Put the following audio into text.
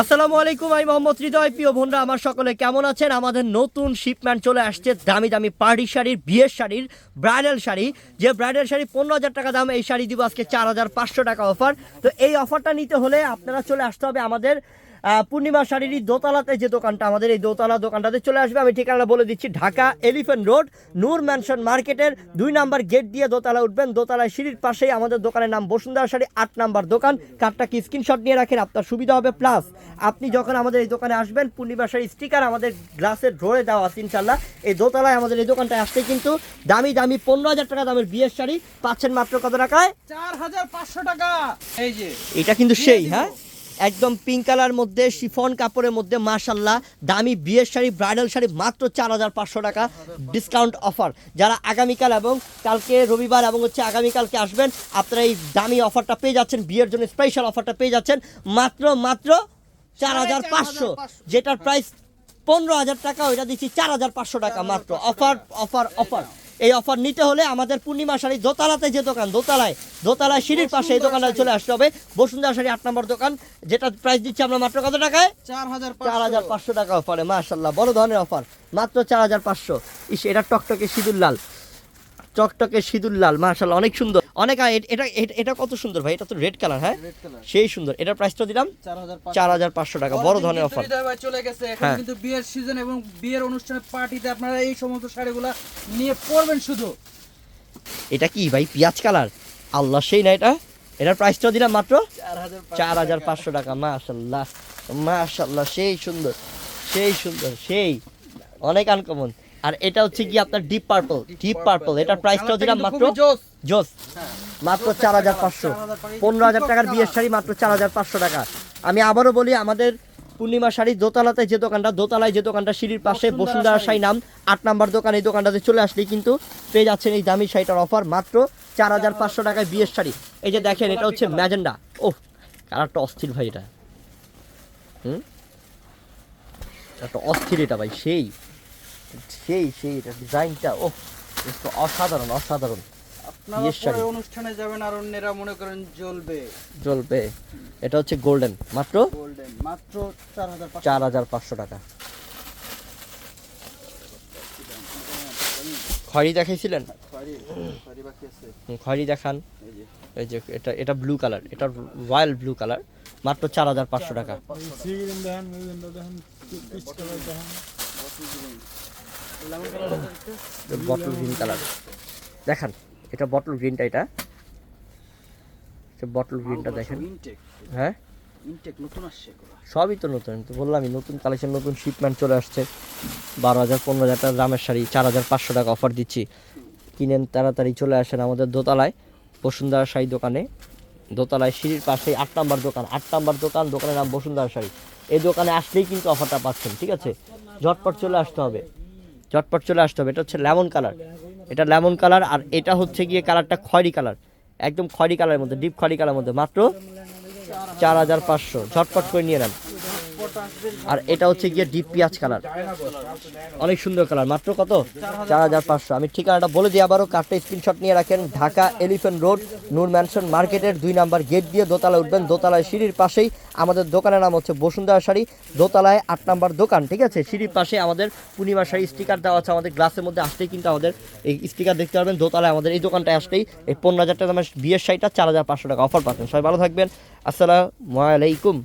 আসসালামু আলাইকুম, আমি মোহাম্মদ হৃদয়। প্রিয় বোনরা, আমার সকলে কেমন আছেন? আমাদের নতুন শিপম্যান চলে আসছে দামি দামি পার্টি শাড়ির, বিয়ের শাড়ির ব্রাইডাল শাড়ি। যে ব্রাইডাল শাড়ি পনেরো হাজার টাকা দাম, এই শাড়ি দিব আজকে চার হাজার পাঁচশো টাকা অফার তো এই অফারটা নিতে হলে আপনারা চলে আসতে হবে আমাদের পূর্ণিমা শাড়ির দোতলাতে যে দোকানটা আমাদের এই দোতলা দোকানটাতে চলে আসবে। আমি ঠিকানা বলে দিচ্ছি Dhaka elephant road Noor mansion মার্কেটের দুই নাম্বার গেট দিয়ে দোতলা উঠবেন। দোতলায় সিঁড়ির পাশেই আমাদের দোকানের নাম বসুন্ধরা শাড়ি আট নাম্বার দোকান। কার্ডটা কি স্ক্রিনশট নিয়ে রাখেন আপনার সুবিধা হবে প্লাস আপনি যখন আমাদের এই দোকানে আসবেন পূর্ণিমা শাড়ির স্টিকার আমাদের গ্লাসের ড্রয়ে দেওয়া আছে ইনশাল্লাহ এই দোতলায় আমাদের এই দোকানটায় আসতে কিন্তু দামি দামি পনেরো হাজার টাকা দামের বিয়ের শাড়ি পাচ্ছেন মাত্র কত টাকায়? চার হাজার পাঁচশো টাকা। এই যে। এটা কিন্তু সেই হ্যাঁ? একদম পিঙ্ক কালার মধ্যে শিফন কাপড়ের মধ্যে মাশাল্লাহ দামি বিয়ের শাড়ি ব্রাইডাল শাড়ি মাত্র চার হাজার পাঁচশো টাকা ডিসকাউন্ট অফার যারা আগামীকাল এবং কালকে রবিবার এবং হচ্ছে আগামীকালকে আসবেন, আপনারা এই দামি অফারটা পেয়ে যাচ্ছেন, বিয়ের জন্য স্পেশাল অফারটা পেয়ে যাচ্ছেন, মাত্র মাত্র চার হাজার পাঁচশো। যেটার প্রাইস পনেরো হাজার টাকা, ওইটা দিচ্ছি চার হাজার পাঁচশো টাকা মাত্র। অফার অফার অফার এই অফার নিতে হলে আমাদের পূর্ণিমা শাড়ি দোতলাতে যে দোকান দোতলায় দোতলায় সিঁড়ির পাশে এই দোকানে চলে আসতে হবে। বসুন্ধরা শাড়ি আট নম্বর দোকান যেটা প্রাইস দিচ্ছি আমরা মাত্র কত টাকায়? চার হাজার চার হাজার পাঁচশো টাকা অফারে মাশাল্লাহ বড় ধরনের অফার। মাত্র চার হাজার পাঁচশো। ইস এটা টকটকে সিঁদুর লাল। টকটকে সিঁদুর লাল মাশাল্লাহ অনেক সুন্দর। অনেক এটা এটা কত সুন্দর ভাই? এটা তো রেড কালার হ্যাঁ? সেই সুন্দর। এটার প্রাইসটা দিলাম চার হাজার পাঁচশো। টাকা। বড় ধরনের অফার চলে গেছে। এখন হ্যাঁ। কিন্তু বিয়ের সিজন এবং বিয়ের অনুষ্ঠানে পার্টিতে আপনারা এই সমস্ত শাড়িগুলা নিয়ে পরবেন শুধু। এটা কি ভাই? পিঁয়াজ কালার? আল্লাহ সেই না এটা? এটার প্রাইসটা দিলাম মাত্র চার হাজার চার হাজার পাঁচশো টাকা। মাশাল্লাহ। মাশাল্লাহ সেই সুন্দর। সেই সুন্দর সেই। অনেক আনকমন আর এটা হচ্ছে কি আপনার ডিপ পার্পল ডিপ পার্পল এটার প্রাইসটাও দিলাম মাত্র? জোস। জোস। মাত্র চার হাজার পাঁচশো। পনেরো হাজার টাকার বিয়ের শাড়ি মাত্র চার হাজার পাঁচশো টাকা। আমি আবারও বলি আমাদের পূর্ণিমা শাড়ি দোতলাতে যে দোকানটা দোতলায় যে দোকানটা সিঁড়ির পাশে বসুন্ধরা শাড়ি। নাম আট নাম্বার দোকান এই দোকানটাতে চলে আসলেই কিন্তু পেয়ে যাচ্ছেন এই দামি শাড়িটার অফার মাত্র চার হাজার পাঁচশো টাকায় বিয়ের শাড়ি। এই যে দেখেন এটা হচ্ছে ম্যাজেন্ডা। ও কালারটা অস্থির ভাই এটা। হুম? একটা অস্থির এটা ভাই সেই। সেই সেই ডিজাইনটা ও অসাধারণ অসাধারণ। আপনারা অনুষ্ঠানে যাবেন আর অন্যেরা মনে করেন জ্বলবে। জ্বলবে। এটা হচ্ছে গোল্ডেন মাত্র? গোল্ডেন মাত্র চার হাজার পাঁচশো টাকা। খয়রি দেখাইছিলেন? হুম, খয়রি দেখান। এই যে। এই যে এটা এটা ব্লু কালার এটা রয়্যাল ব্লু কালার মাত্র চার হাজার পাঁচশো টাকা। বটল গ্রিন কালার দেখান এটা বটল গ্রিনটা এটা। বটল গ্রিনটা দেখেন। হ্যাঁ? সবই তো নতুন তো বললামই নতুন কালেকশন নতুন শিপমেন্ট চলে আসছে। বারো হাজার পনেরো হাজার টাকা দামের শাড়ি চার হাজার পাঁচশো টাকা অফার দিচ্ছি। কিনেন তাড়াতাড়ি চলে আসেন আমাদের দোতলায় বসুন্ধরা শাড়ি দোকানে। দোতলায় সিঁড়ির পাশে আট নাম্বার দোকান আট নাম্বার দোকান দোকানের নাম বসুন্ধরা শাড়ি। এই দোকানে আসলেই কিন্তু অফারটা পাচ্ছেন ঠিক আছে? ঝটপট চলে আসতে হবে। ঝটপট চলে আসতে হবে। এটা হচ্ছে লেমন কালার। এটা লেমন কালার আর এটা হচ্ছে গিয়ে কালারটা খয়রি কালার। একদম খয়রি কালারের মধ্যে, ডিপ খয়রি কালারের মধ্যে। মাত্র চার হাজার পাঁচশো। ঝটপট করে নিয়ে নেন। আর এটা হচ্ছে গিয়ে ডিপ পেঁয়াজ কালার অনেক সুন্দর কালার মাত্র কত? চার হাজার পাঁচশো। আমি ঠিকানাটা বলে দিই আবারও, কার্ডটা স্ক্রিনশট নিয়ে রাখেন। Dhaka elephant road Noor mansion মার্কেটের দুই নাম্বার গেট দিয়ে দোতলায় উঠবেন। দোতলায় সিঁড়ির পাশেই আমাদের দোকানের নাম হচ্ছে বসুন্ধরা শাড়ি। দোতলায় আট নাম্বার দোকান, ঠিক আছে? সিঁড়ির পাশে আমাদের পূর্ণিমা শাড়ি স্টিকার দেওয়া আছে। আমাদের গ্লাসের মধ্যে আসতেই কিন্তু আমাদের এই স্টিকার দেখতে পারবেন। দোতলায় আমাদের এই দোকানটায় আসতেই এই পনেরো হাজার টাকা দামের বিয়ের শাড়িটা চার হাজার পাঁচশো টাকা অফার পাচ্ছেন। সবাই ভালো থাকবেন। আসসালামু আলাইকুম।